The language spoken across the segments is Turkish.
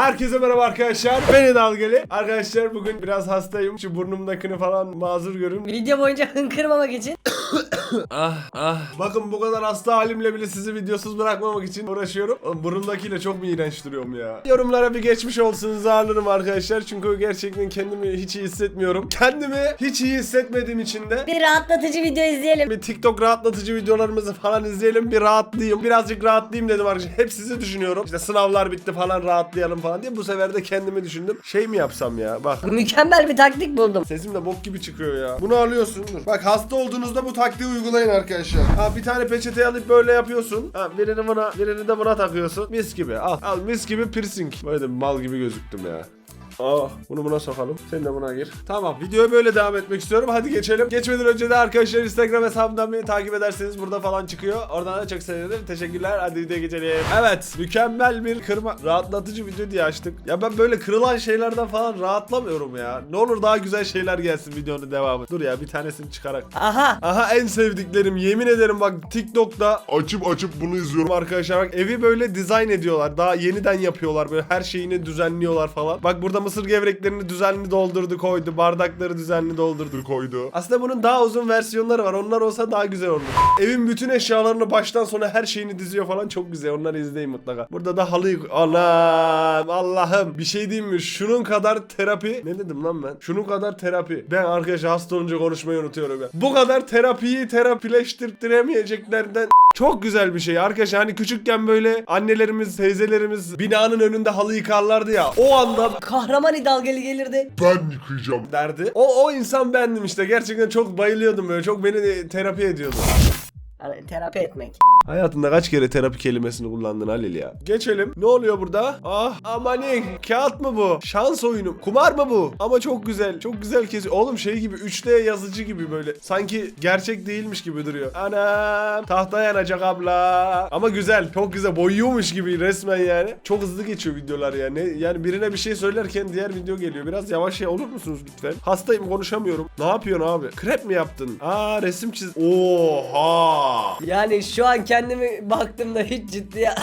Herkese merhaba arkadaşlar. Beni dalgalı. Arkadaşlar bugün biraz hastayım. Şu burnumdakini falan mazur görün. Video boyunca hınkırmamak için. Ah ah. Bakın bu kadar hasta halimle bile sizi videosuz bırakmamak için uğraşıyorum. Oğlum Burnumdakiyle çok mu iğrenç duruyorum ya? Yorumlara bir geçmiş olsun alırım arkadaşlar. Çünkü gerçekten kendimi hiç iyi hissetmiyorum. Kendimi hiç iyi hissetmediğim için de Bir rahatlatıcı video izleyelim. bir TikTok rahatlatıcı videolarımızı falan izleyelim. Bir rahatlayayım. Birazcık rahatlayayım dedim arkadaşlar. Hep sizi düşünüyorum. İşte sınavlar bitti falan rahatlayalım falan diye. Bu sefer de kendimi düşündüm. Şey mi yapsam ya? Bak. Mükemmel bir taktik buldum. Sesim de bok gibi çıkıyor ya. Bunu alıyorsun. Dur. Bak hasta olduğunuzda bu taktiği uygulayın arkadaşlar. Ha bir tane peçete alıp böyle yapıyorsun. Ha birini buna, birini de buna takıyorsun. Mis gibi. Al. Al mis gibi piercing. Böyle de mal gibi gözüktüm ya. Aa, bunu buna sokalım. Sen de buna gir. Tamam. Videoya böyle devam etmek istiyorum. Hadi geçelim. Geçmeden önce de arkadaşlar Instagram hesabımdan beni takip ederseniz burada falan çıkıyor. Oradan da çok sevinirim. Teşekkürler. Hadi videoya geçelim. Evet. Mükemmel bir kırma rahatlatıcı video diye açtık. Ya ben böyle kırılan şeylerden falan rahatlamıyorum ya. Ne olur daha güzel şeyler gelsin videonun devamı. Dur ya bir tanesini çıkarak. Aha. Aha en sevdiklerim yemin ederim bak TikTok'ta açıp açıp bunu izliyorum arkadaşlar bak evi böyle dizayn ediyorlar daha yeniden yapıyorlar böyle her şeyini düzenliyorlar falan bak burada mısır gevreklerini düzenli doldurdu koydu. Bardakları düzenli doldurdu. Koydu. Aslında bunun daha uzun versiyonları var. Onlar olsa daha güzel olur evin bütün eşyalarını baştan sona her şeyini diziyor falan. Çok güzel. Onları izleyin mutlaka. Burada da halıyı anam! Allah'ım! Bir şey diyeyim mi? Şunun kadar terapi ne dedim lan ben? Şunun kadar terapi. Ben arkadaşlar hasta olunca konuşmayı unutuyorum ya. Bu kadar terapiyi terapileştirtiremeyeceklerden çok güzel bir şey arkadaşlar hani küçükken böyle annelerimiz teyzelerimiz binanın önünde halı yıkarlardı ya o anda Kahraman idalgeli gelirdi. Ben yıkayacağım. derdi o o insan bendim işte gerçekten çok bayılıyordum böyle çok beni terapi ediyordu. Yani terapi etmek. Hayatında kaç kere terapi kelimesini kullandın Halil ya? Geçelim. Ne oluyor burada? Ah amanin. Kağıt mı bu? Şans oyunu. Kumar mı bu? Ama çok güzel. Çok güzel kesiyor. Oğlum şey gibi 3D yazıcı gibi böyle. Sanki gerçek değilmiş gibi duruyor. Anam. Tahta yanacak abla. Ama güzel. Çok güzel. Boyuyormuş gibi resmen yani. Çok hızlı geçiyor videolar yani. Yani birine bir şey söylerken diğer video geliyor. Biraz yavaş şey olur musunuz lütfen? Hastayım konuşamıyorum. Ne yapıyorsun abi? Krep mi yaptın? Aa resim çiz. Oha. Yani şu an kendimi baktığımda hiç ciddiye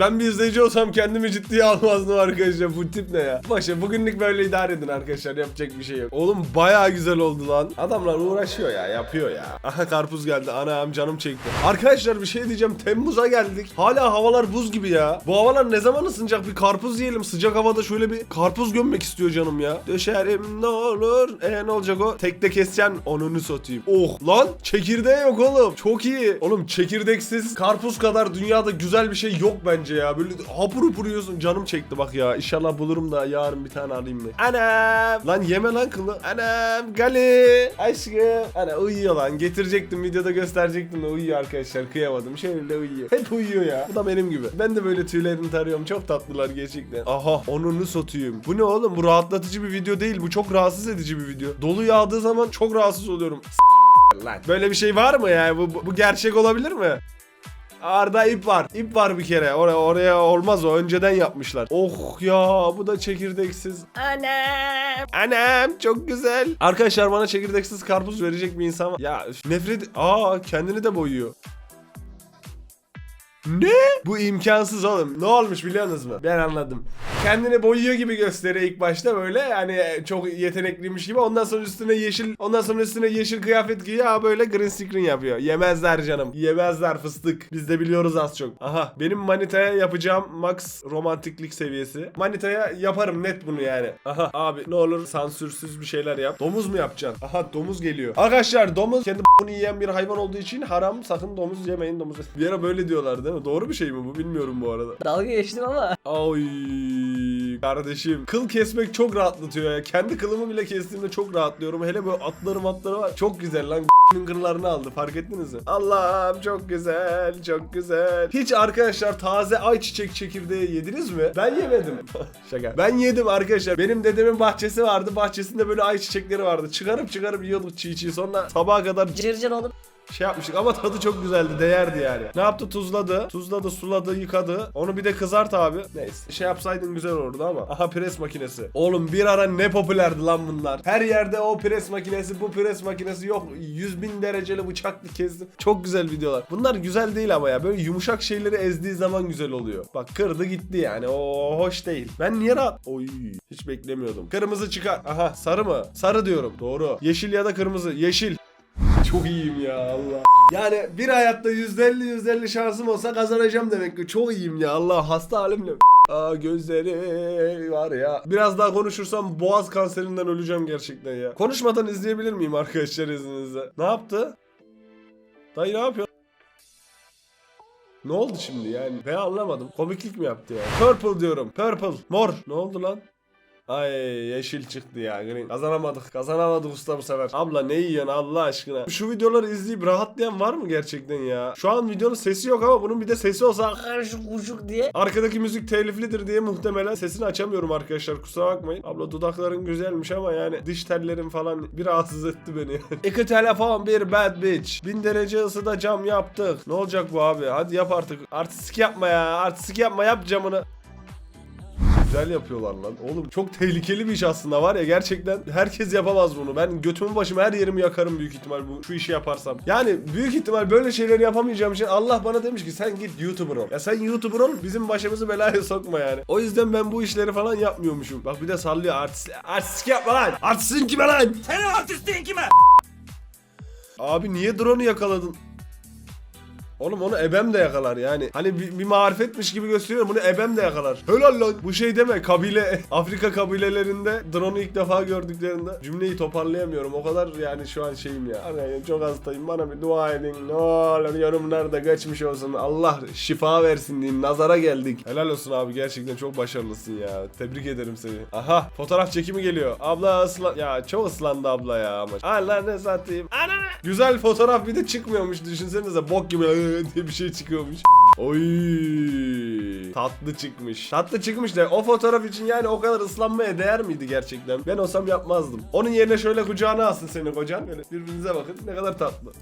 Ben bir izleyici olsam kendimi ciddiye almazdım arkadaşlar. Bu tip ne ya? Başa bugünlük böyle idare edin arkadaşlar. Yapacak bir şey yok. Oğlum baya güzel oldu lan. Adamlar uğraşıyor ya. Yapıyor ya. Aha karpuz geldi. Anam canım çekti. Arkadaşlar bir şey diyeceğim. Temmuz'a geldik. Hala havalar buz gibi ya. Bu havalar ne zaman ısınacak? Bir karpuz yiyelim. Sıcak havada şöyle bir karpuz gömmek istiyor canım ya. Döşerim ne olur. E ne olacak o? Tekte keseceksin. Onunu satayım. Oh lan çekirdeği yok oğlum. Çok iyi. Oğlum çekirdeksiz karpuz kadar dünyada güzel bir şey yok bence ya. Böyle hapur hapur yiyorsun. Canım çekti bak ya. İnşallah bulurum da yarın bir tane alayım mı? Anam. Lan yeme lan kılı. Anam. Gali. Aşkım. Ana uyuyor lan. Getirecektim videoda gösterecektim de uyuyor arkadaşlar. Kıyamadım. Şöyle uyuyor. Hep uyuyor ya. Bu da benim gibi. Ben de böyle tüylerini tarıyorum. Çok tatlılar gerçekten. Aha onunu satayım. Bu ne oğlum? Bu rahatlatıcı bir video değil. Bu çok rahatsız edici bir video. Dolu yağdığı zaman çok rahatsız oluyorum. Lan. Böyle bir şey var mı yani? Bu, bu, bu gerçek olabilir mi? Arda ip var. İp var bir kere. Oraya oraya olmaz o. Önceden yapmışlar. Oh ya bu da çekirdeksiz. Anam. Anam çok güzel. Arkadaşlar bana çekirdeksiz karpuz verecek bir insan var. Ya nefret. Aa kendini de boyuyor. Ne? Bu imkansız oğlum. Ne olmuş biliyorsunuz mu? Ben anladım. Kendini boyuyor gibi gösteriyor ilk başta böyle yani çok yetenekliymiş gibi. Ondan sonra üstüne yeşil, ondan sonra üstüne yeşil kıyafet giyiyor. Ha böyle green screen yapıyor. Yemezler canım. Yemezler fıstık. Biz de biliyoruz az çok. Aha benim manitaya yapacağım max romantiklik seviyesi. Manitaya yaparım net bunu yani. Aha abi ne olur sansürsüz bir şeyler yap. Domuz mu yapacaksın? Aha domuz geliyor. Arkadaşlar domuz kendi bunu yiyen bir hayvan olduğu için haram. Sakın domuz yemeyin domuz. Bir ara böyle diyorlar değil mi? Doğru bir şey mi bu? Bilmiyorum bu arada. Dalga geçtim ama. Ay kardeşim kıl kesmek çok rahatlatıyor ya. Kendi kılımı bile kestiğimde çok rahatlıyorum. Hele böyle atları matları var. Çok güzel lan. kırlarını aldı fark ettiniz mi? Allah'ım çok güzel çok güzel. Hiç arkadaşlar taze ayçiçek çekirdeği yediniz mi? Ben yemedim. Şaka. Ben yedim arkadaşlar. Benim dedemin bahçesi vardı. Bahçesinde böyle ayçiçekleri vardı. Çıkarıp çıkarıp yiyorduk çiğ çiğ. Sonra sabaha kadar Cırcır olup şey yapmıştık ama tadı çok güzeldi değerdi yani. Ne yaptı tuzladı tuzladı suladı yıkadı onu bir de kızart abi. Neyse şey yapsaydın güzel olurdu ama. Aha pres makinesi. Oğlum bir ara ne popülerdi lan bunlar. Her yerde o pres makinesi bu pres makinesi yok 100 bin dereceli bıçaklı kestim. Çok güzel videolar. Bunlar güzel değil ama ya böyle yumuşak şeyleri ezdiği zaman güzel oluyor. Bak kırdı gitti yani o hoş değil. Ben niye rahat? Oy hiç beklemiyordum. Kırmızı çıkar. Aha sarı mı? Sarı diyorum. Doğru. Yeşil ya da kırmızı. Yeşil. Çok iyiyim ya Allah. Yani bir hayatta %50 %50 şansım olsa kazanacağım demek ki. Çok iyiyim ya Allah hasta halimle. Aa gözleri var ya. Biraz daha konuşursam boğaz kanserinden öleceğim gerçekten ya. Konuşmadan izleyebilir miyim arkadaşlar izninizle? Ne yaptı? Dayı ne yapıyor? Ne oldu şimdi yani? Ben anlamadım. Komiklik mi yaptı ya? Purple diyorum. Purple. Mor. Ne oldu lan? Ay yeşil çıktı ya. Green. Kazanamadık. Kazanamadık usta bu sefer. Abla ne yiyorsun Allah aşkına? Şu videoları izleyip rahatlayan var mı gerçekten ya? Şu an videonun sesi yok ama bunun bir de sesi olsa Karışık kuşuk diye. Arkadaki müzik teliflidir diye muhtemelen sesini açamıyorum arkadaşlar kusura bakmayın. Abla dudakların güzelmiş ama yani diş tellerim falan bir rahatsız etti beni. İki telefon bir bad bitch. Bin derece ısıda cam yaptık. Ne olacak bu abi? Hadi yap artık. Artistik yapma ya. Artistik yapma yap camını. Güzel yapıyorlar lan. Oğlum çok tehlikeli bir iş aslında var ya gerçekten herkes yapamaz bunu. Ben götümü başımı her yerimi yakarım büyük ihtimal bu şu işi yaparsam. Yani büyük ihtimal böyle şeyleri yapamayacağım için Allah bana demiş ki sen git YouTuber ol. Ya sen YouTuber ol bizim başımızı belaya sokma yani. O yüzden ben bu işleri falan yapmıyormuşum. Bak bir de sallıyor artist. Artistik yapma lan. Artistin kime lan? Senin artistliğin kime? Abi niye drone'u yakaladın? Oğlum onu ebem de yakalar yani. Hani bir, bir marifetmiş gibi gösteriyor bunu ebem de yakalar. Helal lan. Bu şey deme kabile Afrika kabilelerinde drone'u ilk defa gördüklerinde cümleyi toparlayamıyorum. O kadar yani şu an şeyim ya. Arkadaşlar çok hastayım bana bir dua edin. Ne olur yorumlarda geçmiş olsun. Allah şifa versin diyeyim. Nazara geldik. Helal olsun abi gerçekten çok başarılısın ya. Tebrik ederim seni. Aha fotoğraf çekimi geliyor. Abla ıslan... Ya çok ıslandı abla ya ama. Allah ne satayım. Ana. Güzel fotoğraf bir de çıkmıyormuş düşünsenize bok gibi diye bir şey çıkıyormuş. Oy tatlı çıkmış. Tatlı çıkmış da o fotoğraf için yani o kadar ıslanmaya değer miydi gerçekten? Ben olsam yapmazdım. Onun yerine şöyle kucağına alsın seni kocan. Böyle birbirinize bakın ne kadar tatlı.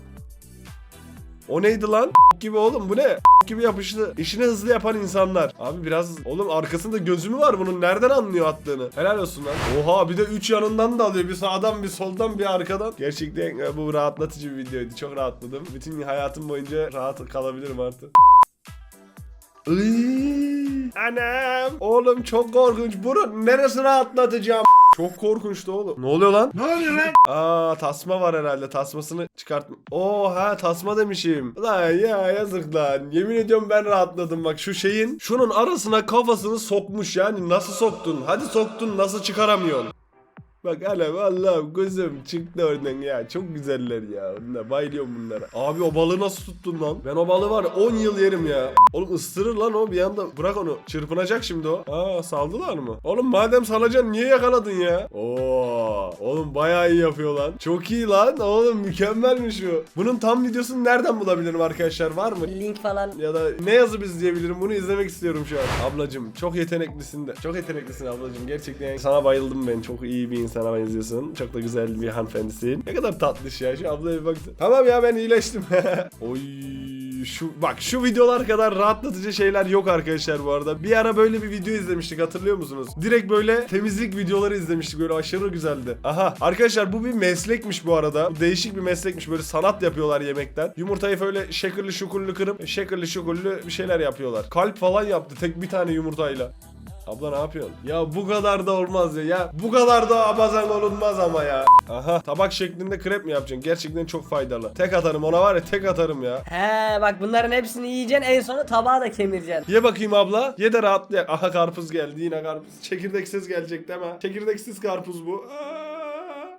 O neydi lan? gibi oğlum bu ne? gibi yapıştı. İşini hızlı yapan insanlar. Abi biraz oğlum arkasında gözü mü var bunun? Nereden anlıyor attığını? Helal olsun lan. Oha bir de 3 yanından da alıyor. Bir sağdan bir soldan bir arkadan. Gerçekten e, bu rahatlatıcı bir videoydu. Çok rahatladım. Bütün hayatım boyunca rahat kalabilirim artık. Iy, Anam. Oğlum çok korkunç. Bunun neresi rahatlatacağım? Çok korkunçtu oğlum. Ne oluyor lan? Ne oluyor lan? Aa tasma var herhalde. Tasmasını çıkartma. Oo ha tasma demişim. Lan ya yazık lan. Yemin ediyorum ben rahatladım bak şu şeyin. Şunun arasına kafasını sokmuş yani. Nasıl soktun? Hadi soktun nasıl çıkaramıyorsun? Bak hele vallahi gözüm çıktı oradan ya. Çok güzeller ya. Bunlar, bayılıyorum bunlara. Abi o balığı nasıl tuttun lan? Ben o balığı var ya, 10 yıl yerim ya. Oğlum ısırır lan o bir anda. Bırak onu. Çırpınacak şimdi o. Aa saldılar mı? Oğlum madem salacaksın niye yakaladın ya? Oo. Oğlum bayağı iyi yapıyor lan. Çok iyi lan. Oğlum mükemmelmiş bu. Bunun tam videosunu nereden bulabilirim arkadaşlar? Var mı? Link falan. Ya da ne yazıp izleyebilirim bunu izlemek istiyorum şu an. Ablacım çok yeteneklisin de. Çok yeteneklisin ablacım. Gerçekten sana bayıldım ben. Çok iyi bir insana benziyorsun. Çok da güzel bir hanımefendisin. Ne kadar tatlış ya. Şu ablaya bir baksana. Tamam ya ben iyileştim. Oy şu bak şu videolar kadar rahatlatıcı şeyler yok arkadaşlar bu arada. Bir ara böyle bir video izlemiştik hatırlıyor musunuz? Direkt böyle temizlik videoları izlemiştik böyle aşırı güzeldi. Aha arkadaşlar bu bir meslekmiş bu arada. Bu değişik bir meslekmiş böyle sanat yapıyorlar yemekten. Yumurtayı böyle şekilli şukullu kırıp şekilli şukullu bir şeyler yapıyorlar. Kalp falan yaptı tek bir tane yumurtayla. Abla ne yapıyorsun? Ya bu kadar da olmaz ya. Ya bu kadar da abazan olunmaz ama ya. Aha tabak şeklinde krep mi yapacaksın? Gerçekten çok faydalı. Tek atarım ona var ya tek atarım ya. He bak bunların hepsini yiyeceksin en sona tabağı da kemireceksin. Ye bakayım abla. Ye de rahatla. Aha karpuz geldi yine karpuz. Çekirdeksiz gelecek değil mi? Çekirdeksiz karpuz bu. Aa!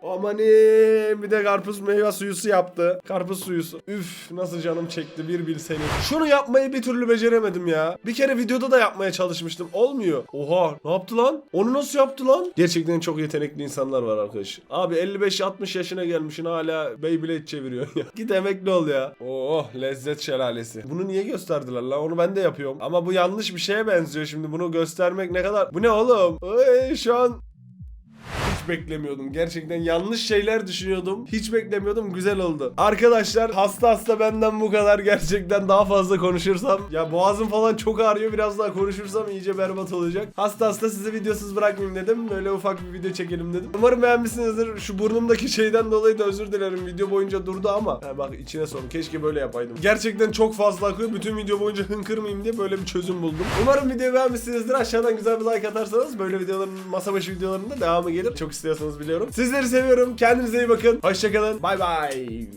Amanim bir de karpuz meyve suyusu yaptı. Karpuz suyusu. Üf nasıl canım çekti bir bilseniz. Şunu yapmayı bir türlü beceremedim ya. Bir kere videoda da yapmaya çalışmıştım. Olmuyor. Oha ne yaptı lan? Onu nasıl yaptı lan? Gerçekten çok yetenekli insanlar var arkadaş. Abi 55-60 yaşına gelmişsin hala Beyblade çeviriyor ya. Git emekli ol ya. Oh lezzet şelalesi. Bunu niye gösterdiler lan? Onu ben de yapıyorum. Ama bu yanlış bir şeye benziyor şimdi. Bunu göstermek ne kadar... Bu ne oğlum? Ay, şu an beklemiyordum. Gerçekten yanlış şeyler düşünüyordum. Hiç beklemiyordum. Güzel oldu. Arkadaşlar hasta hasta benden bu kadar. Gerçekten daha fazla konuşursam. Ya boğazım falan çok ağrıyor. Biraz daha konuşursam iyice berbat olacak. Hasta hasta sizi videosuz bırakmayayım dedim. Böyle ufak bir video çekelim dedim. Umarım beğenmişsinizdir. Şu burnumdaki şeyden dolayı da özür dilerim. Video boyunca durdu ama. Ha, bak içine son. Keşke böyle yapaydım. Gerçekten çok fazla akıyor. Bütün video boyunca hınkırmayayım diye böyle bir çözüm buldum. Umarım videoyu beğenmişsinizdir. Aşağıdan güzel bir like atarsanız böyle videoların masa başı videolarında devamı gelir. Çok istiyorsanız biliyorum. Sizleri seviyorum. Kendinize iyi bakın. Hoşçakalın. Bay bay.